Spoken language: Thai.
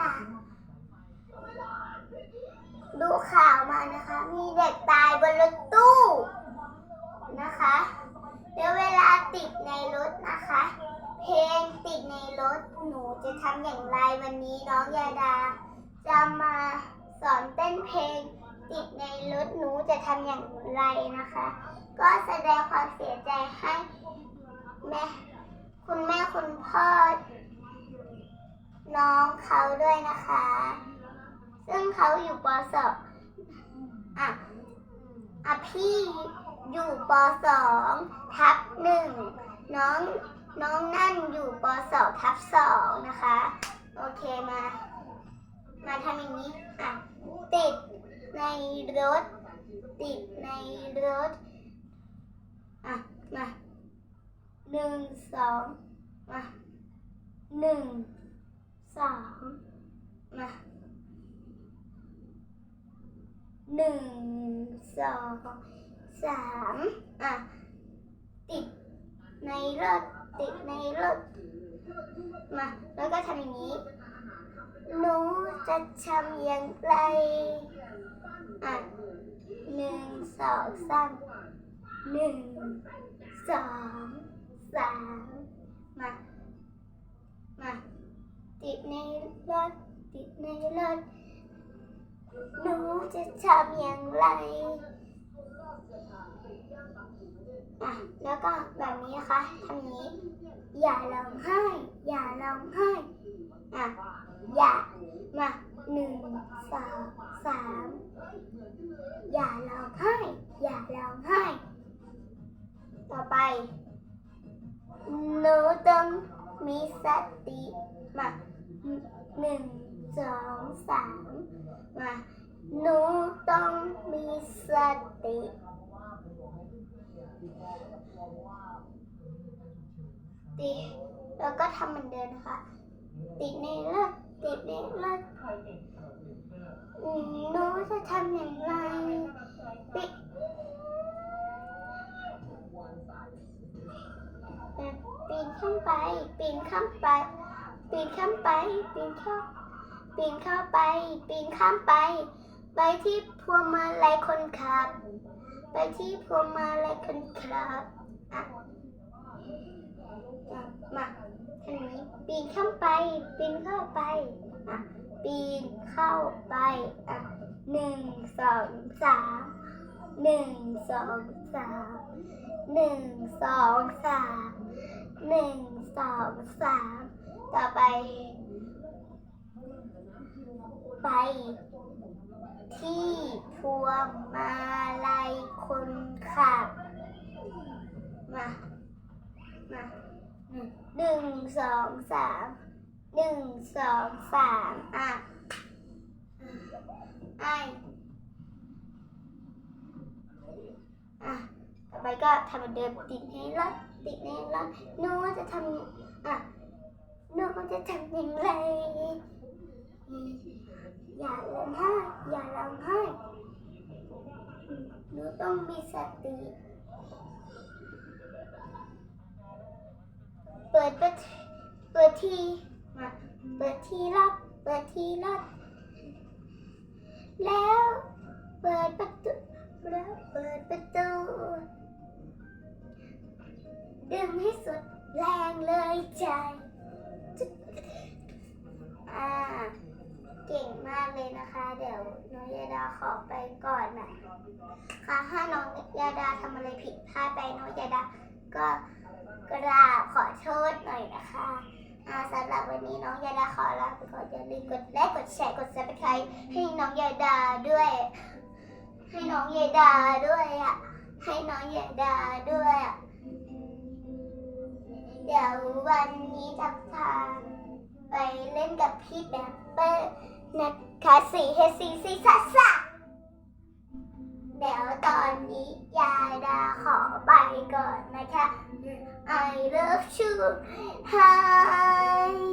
น้องแย่ดาดูข่าวมานะคะ มีเด็กตายบนรถตู้นะคะเดี๋ยวเวลาติดในรถนะคะ เพลงติดในรถหนูจะทำอย่างไรวันนี้น้องยาดา จะมาสอนเต้นเพลงติดในรถหนูจะทำอย่างไรนะคะ ก็แสดงความเสียใจให้แม่คุณแม่คุณพ่อ น้องเขาด้วยนะคะ ซึ่งเขาอยู่ปสองอะอะพี่อยู่ปสองทับหนึ่งน้องน้องนั่นอยู่ปสองทับสองนะคะ โอเคมา มาทำอย่างนี้อะติดในรถ ติดในรถอะมาหนึ่งสองมาหนึ่ง สองมาหนึ่งสองสามอะ ติดในรถติดในรถมา แล้วก็ทำอย่างนี้หนูจะทำอย่างไรอะหนึ่งสองสามหนึ่งสองสามมา มา ติดในรถติดในรถหนูจะทำอย่างไรอะแล้วก็แบบนี้นะคะทำนี้ อย่าร้องไห้ อย่าร้องไห้อะอย่ามาหนึ่งสองสามอย่าร้องไห้ อย่าร้องไห้ ต่อไปหนูต้อง มีสติมาหนึ่งสองสามมาหนูต้องมีสติ ติแล้วก็ทำเหมือนเดิมนะคะ ติดในรถติดในรถอืมหนูจะทำอย่างไรปิด ขึ้นไป ปีนข้ามไป ปีนข้ามไป ปีนเข้าปีนเข้าไป ปีนข้ามไป ไปที่พวงมาลัยคนขับ ไปที่พวงมาลัยคนขับอะมาทางนี้ปีนข้าไป ปีนเข้าไปอะปีนเข้าไปอะหนึ่งสองสามหนึ่งสองสามหนึ่งสองสาม หนึ่งสองสามต่อไป ไป ที่พวงมาลัยคนขับ มา มาหนึ่งสองสามหนึ่งสองสามอะไออะ อไปก็ทำเหมือนเดิมติดให้รถติดให้รถหนูจะทำอะหนูจะทำอย่างไรอย่าร้องไห้อย่าร้องไห้หนูต้องมีสติเปิดประตูเปิดทีเปิดทีลับเปิดทีลับแล้วเปิดประตูแล้วเปิดประตู ดึงให้สุดแรงเลยใจอ่าเก่งมากเลยนะคะ เดี๋ยวน้องยาดาขอไปก่อนนะค่ะถ้าน้องยาดาทำอะไรผิดพลาดไปน้องยาดาก็กราบขอโทษหน่อยนะคะอ่าสำหรับวันนี้น้องยาดาขอลาไปก่อนอย่าลืมกดไลค์กดแชร์กดซับสไครต์ให้น้องยาดาด้วย ให้น้องยาดาด้วยอะให้น้องยาดาด้วยอะ เดี๋ยววันนี้จะพาไปเล่นกับพี่แบปเปอร์นะคะสี่เฮซีซีซัสซัเดี๋ยวตอนนี้ยาดาขอไปก่อนนะคะ I love you hi